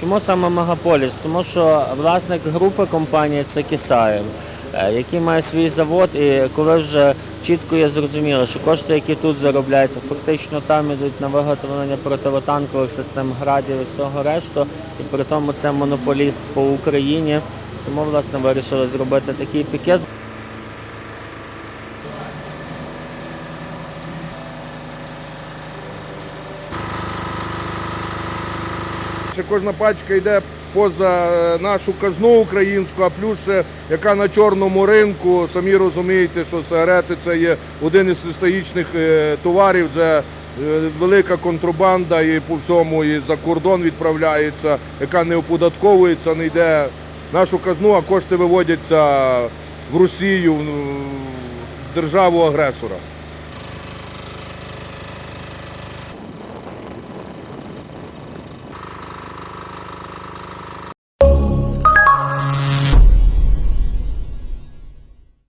Чому саме Мегаполіс? Тому що власник групи компанії це Кисаєв, е, який має свій завод, і коли вже чітко є зрозуміло, що кошти, які тут заробляються, фактично там ідуть на виготовлення противотанкових систем градів і всього решту, і при тому це монополіст по Україні. Тому власне вирішили зробити такий пікет. Ще кожна пачка йде поза е, нашу казну українську, а плюс ще яка на чорному ринку. Самі розумієте, що сигарети це є один із стратегічних е, товарів. Це е, велика контрабанда і по всьому і за кордон відправляється, яка не оподатковується, не йде нашу казну, а кошти виводяться в Росію, в державу агресора.